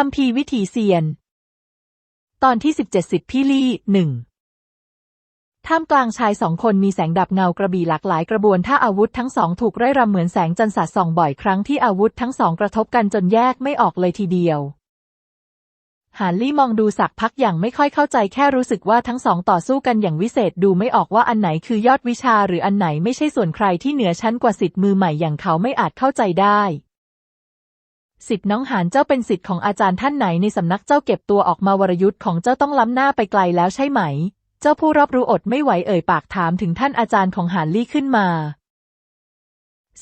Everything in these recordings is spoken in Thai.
คัมภีวิถีเซียน ตอนที่สิบเจ็ดสิบพี่ลี่หนึ่งท่ามกลางชายสองคนมีแสงดับเงากระบี่หลากหลายกระบวนท่าอาวุธทั้งสองถูกไร่รำเหมือนแสงจันทร์สาดส่องบ่อยครั้งที่อาวุธทั้งสองกระทบกันจนแยกไม่ออกเลยทีเดียวหานลี่มองดูสักพักอย่างไม่ค่อยเข้าใจแค่รู้สึกว่าทั้งสองต่อสู้กันอย่างวิเศษดูไม่ออกว่าอันไหนคือยอดวิชาหรืออันไหนไม่ใช่ส่วนใครที่เหนือชั้นกว่าสิทธิ์มือใหม่อย่างเขาไม่อาจเข้าใจได้ สิทธิ์น้องหานเจ้าเป็นสิทธิ์ของอาจารย์ท่านไหนในสำนักเจ้าเก็บตัวออกมาวรยุทธ์ของเจ้าต้องล้ำหน้าไปไกลแล้วใช่ไหม เจ้าผู้รับรู้อดไม่ไหวเอ่ยปากถามถึงท่านอาจารย์ของหานลี่ขึ้นมา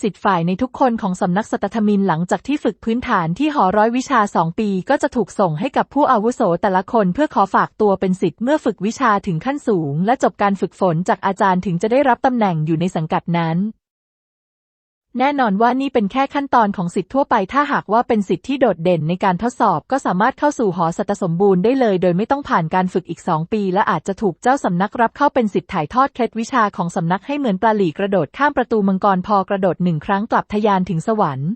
สิทธิ์ฝ่ายในทุกคนของสำนักสัตธมินหลังจากที่ฝึกพื้นฐานที่หอร้อยวิชาสองปีก็จะถูกส่งให้กับผู้อาวุโสแต่ละคนเพื่อขอฝากตัวเป็นสิทธิ์เมื่อฝึกวิชาถึงขั้นสูง และจบการฝึกฝนจากอาจารย์ถึงจะได้รับตำแหน่งอยู่ในสังกัดนั้น แน่นอนว่านี่เป็นแค่ขั้นตอนของสิทธิ์ทั่วไปถ้าหากว่าเป็นสิทธิ์ที่โดดเด่นในการทดสอบก็สามารถเข้าสู่หอสัตสมบูรณ์ได้เลย โดยไม่ต้องผ่านการฝึกอีกสองปี และอาจจะถูกเจ้าสำนักรับเข้าเป็นสิทธิ์ถ่ายทอดเคล็ดวิชาของสำนักให้เหมือนปลาหลีกระโดดข้ามประตูมังกรพอกระโดดหนึ่งครั้งกลับทะยานถึงสวรรค์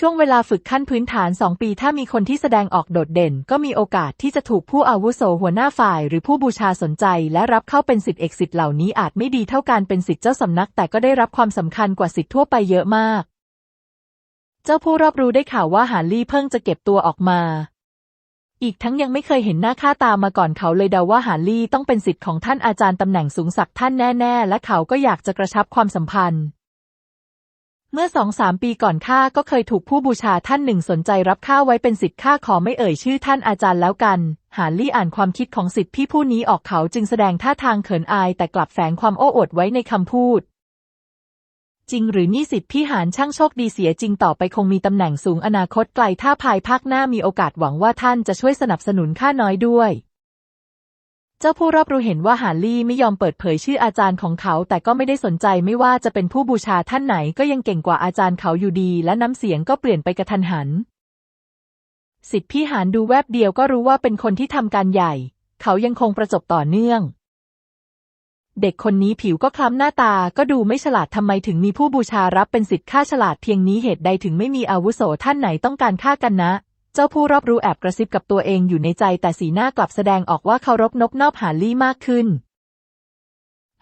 ช่วงเวลาฝึกขั้นพื้นฐานสองปีถ้ามีคนที่แสดงออกโดดเด่น ก็มีโอกาสที่จะถูกผู้อาวุโสหัวหน้าฝ่าย หรือผู้บูชาสนใจ และรับเข้าเป็นสิทธิเอกสิทธิ์เหล่านี้อาจไม่ดีเท่าการเป็นสิทธิเจ้าสำนัก แต่ก็ได้รับความสำคัญกว่าสิทธิทั่วไปเยอะมาก เจ้าผู้รอบรู้ได้ข่าวว่าหานลี่เพิ่งจะเก็บตัวออกมา อีกทั้งยังไม่เคยเห็นหน้าค่าตามาก่อนเขาเลยเดาว่าหานลี่ต้องเป็นสิทธิ์ของท่านอาจารย์ตำแหน่งสูงสักท่านแน่ ๆ และเขาก็อยากจะกระชับความสัมพันธ์ เมื่อสองสามปีก่อนข้าก็เคยถูกผู้บูชาท่านหนึ่งสนใจรับข้าไว้เป็นสิทธิ์ข้าขอไม่เอ่ยชื่อท่านอาจารย์แล้วกัน หานลี่อ่านความคิดของสิทธิ์พี่ผู้นี้ออกเขาจึงแสดงท่าทางเขินอายแต่กลับแฝงความโอ้อวดไว้ในคำพูด จริงหรือนี่สิทธิ์พี่หานช่างโชคดีเสียจริงต่อไปคงมีตำแหน่งสูงอนาคตไกลถ้าภายภาคหน้ามีโอกาสหวังว่าท่านจะช่วยสนับสนุนข้าน้อยด้วย จ้าผู้รับรู้เห็นว่าหานลี่ไม่ยอมเปิดเผยชื่ออาจารย์ของเขา แต่ก็ไม่ได้สนใจไม่ว่าจะเป็นผู้บูชาท่านไหนก็ยังเก่งกว่าอาจารย์เขาอยู่ดี และน้ำเสียงก็เปลี่ยนไปกระทันหัน สิทธิพี่หานดูแวบเดียวก็รู้ว่าเป็นคนที่ทำการใหญ่ เขายังคงประจบต่อเนื่อง เด็กคนนี้ผิวก็คล้ำหน้าตาก็ดูไม่ฉลาดทำไมถึงมีผู้บูชารับเป็นสิทธิ์ค่าฉลาดเพียงนี้เหตุใดถึงไม่มีอาวุโสท่านไหนต้องการฆ่ากันนะ เจ้าผู้รอบรู้แอบกระซิบกับตัวเองอยู่ในใจแต่สีหน้ากลับแสดงออกว่าเคารพนบนอบหาลี่มากขึ้น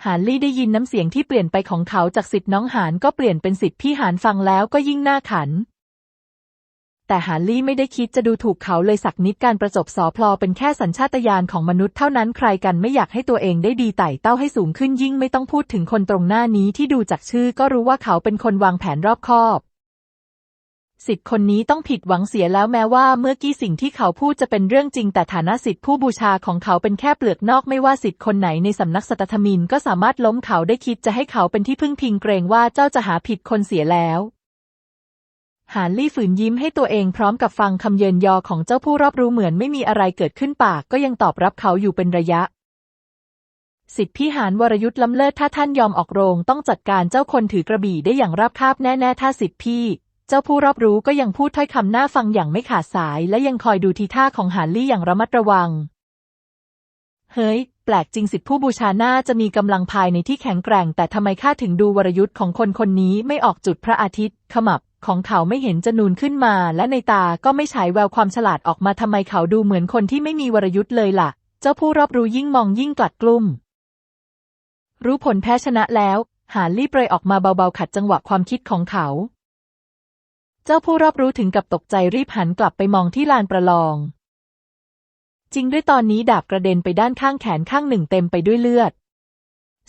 หานลี่ได้ยินน้ำเสียงที่เปลี่ยนไปของเขาจากสิทธิ์น้องหานก็เปลี่ยนเป็นสิทธิ์พี่หานฟังแล้วก็ยิ่งหน่าขัน แต่หานลี่ไม่ได้คิดจะดูถูกเขาเลยสักนิดการประจบสอพลอเป็นแค่สัญชาตญาณของมนุษย์เท่านั้นใครกันไม่อยากให้ตัวเองได้ดีไต่เต้าให้สูงขึ้นยิ่งไม่ต้องพูดถึงคนตรงหน้านี้ที่ดูจากชื่อก็รู้ว่าเขาเป็นคนวางแผนรอบคอบ สิทธิ์คนนี้ต้องผิดหวังเสียแล้วแม้ว่าเมื่อกี้สิ่งที่เขาพูดจะเป็นเรื่องจริง แต่ฐานะสิทธิผู้บูชาของเขาเป็นแค่เปลือกนอกไม่ว่าสิทธิ์คนไหนในสำนักสัตธมินก็สามารถล้มเขาได้คิดจะให้เขาเป็นที่พึ่งพิงเกรงว่าเจ้าจะหาผิดคนเสียแล้วหานลี่ฝืนยิ้มให้ตัวเองพร้อมกับฟังคำเยินยอของเจ้าผู้รอบรู้เหมือนไม่มีอะไรเกิดขึ้นปากก็ยังตอบรับเขาอยู่เป็นระยะ สิทธิพี่หานวรยุทธ์ล้ำเลิศถ้าท่านยอมออกโรง ต้องจัดการเจ้าคนถือกระบี่ได้อย่างราบคาบแน่ ๆ ถ้าสิทธิพี่ จ้าผู้รอบรู้ก็ยังพูดถ้อยคำน่าฟังอย่างไม่ขาดสาย และยังคอยดูทีท่าของหานลี่อย่างระมัดระวัง เฮ้ย แปลกจริงสิทธิผู้บูชาหน้าจะมีกำลังภายในที่แข็งแกร่ง แต่ทำไมข้าถึงดูวรยุทธ์ของคนคนนี้ไม่ออกจุดพระอาทิตย์ ขมับของเขาไม่เห็นจะนูนขึ้นมา และในตาก็ไม่ฉายแววความฉลาดออกมาทำไมเขาดูเหมือนคนที่ไม่มีวรยุทธ์เลยล่ะ เจ้าผู้รอบรู้ยิ่งมองยิ่งกลัดกลุ้ม รู้ผลแพ้ชนะแล้ว หานลี่เปรยออกมาเบาๆขัดจังหวะความคิดของเขา เจ้าผู้รอบรู้ถึงกับตกใจรีบหันกลับไปมองที่ลานประลอง จริงด้วยตอนนี้ดาบกระเด็นไปด้านข้างแขนข้างหนึ่งเต็มไปด้วยเลือด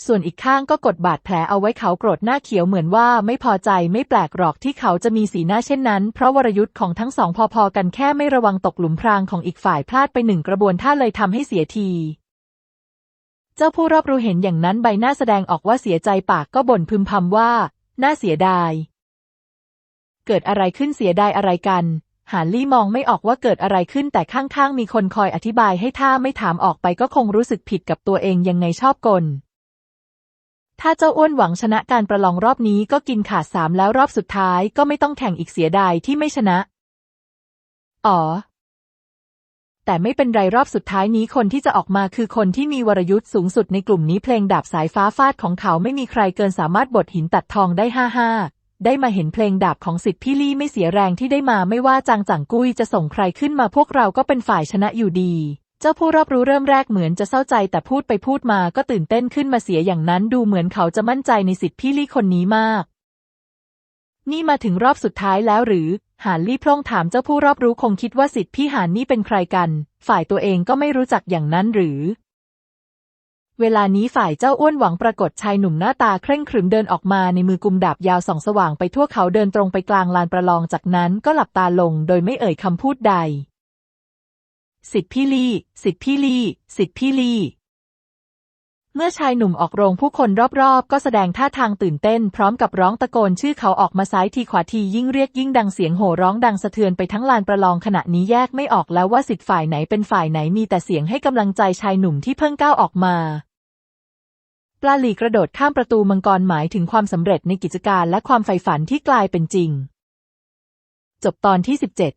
ส่วนอีกข้างก็กดบาดแผลเอาไว้เขาโกรธหน้าเขียวเหมือนว่าไม่พอใจไม่แปลกหรอกที่เขาจะมีสีหน้าเช่นนั้น เพราะวรยุทธ์ของทั้งสองพอๆกันแค่ไม่ระวังตกหลุมพรางของอีกฝ่ายพลาดไปหนึ่งกระบวนท่าเลยทำให้เสียทีเจ้าผู้รอบรู้เห็นอย่างนั้นใบหน้าแสดงออกว่าเสียใจปากก็บ่นพึมพำว่า น่าเสียดาย เกิดอะไรขึ้นเสียดายอะไรกันหานลี่มองไม่ออกว่าเกิดอะไรขึ้นแต่ข้างๆ มีคนคอยอธิบายให้ถ้าไม่ถามออกไปก็คงรู้สึกผิดกับตัวเองยังไงชอบกล ถ้าเจ้าอ้วนหวังชนะการประลองรอบนี้ก็กินขาดสามแล้วรอบสุดท้ายก็ไม่ต้องแข่งอีกเสียดายที่ไม่ชนะ อ๋อ แต่ไม่เป็นไรรอบสุดท้ายนี้คนที่จะออกมาคือคนที่มีวรยุทธ์สูงสุดในกลุ่มนี้เพลงดาบสายฟ้าฟาดของเขาไม่มีใครเกินสามารถบดหินตัดทองได้ห้าห้า ได้มาเห็นเพลงดาบของสิทธิ์พี่ลี่ไม่เสียแรงที่ได้มาไม่ว่าจางจังกุ้ยจะส่งใครขึ้นมาพวกเราก็เป็นฝ่ายชนะอยู่ดี เจ้าผู้รอบรู้เริ่มแรกเหมือนจะเศร้าใจแต่พูดไปพูดมาก็ตื่นเต้นขึ้นมาเสียอย่างนั้นดูเหมือนเขาจะมั่นใจในสิทธิ์พี่ลี่คนนี้มาก นี่มาถึงรอบสุดท้ายแล้วหรือ หานลี่พร่องถามเจ้าผู้รอบรู้คงคิดว่าสิทธิ์พี่หานนี่เป็นใครกัน ฝ่ายตัวเองก็ไม่รู้จักอย่างนั้นหรือ เวลานี้ฝ่ายเจ้าอ้วนหวังปรากฏชายหนุ่มหน้าตาเคร่งขรึมเดินออกมาในมือกุมดาบยาวส่องสว่างไปทั่วเขาเดินตรงไปกลางลานประลองจากนั้นก็หลับตาลงโดยไม่เอ่ยคำพูดใด สิทธิพี่ลี่ สิทธิพี่ลี่ สิทธิพี่ลี่ เมื่อชายหนุ่มออกโรงผู้คนรอบๆ ก็แสดงท่าทางตื่นเต้น พร้อมกับร้องตะโกนชื่อเขาออกมาซ้ายทีขวาทียิ่งเรียกยิ่งดังเสียงโห่ร้องดังสะเทือนไปทั้งลานประลองขณะนี้แยกไม่ออกแล้วว่าสิทธิ์ฝ่ายไหนเป็นฝ่ายไหนมีแต่เสียงให้กำลังใจชายหนุ่มที่เพิ่งก้าวออกมาปลาหลีกระโดดข้ามประตูมังกรหมายถึงความสำเร็จในกิจการและความใฝ่ฝันที่กลายเป็นจริง จบตอนที่สิบเจ็ด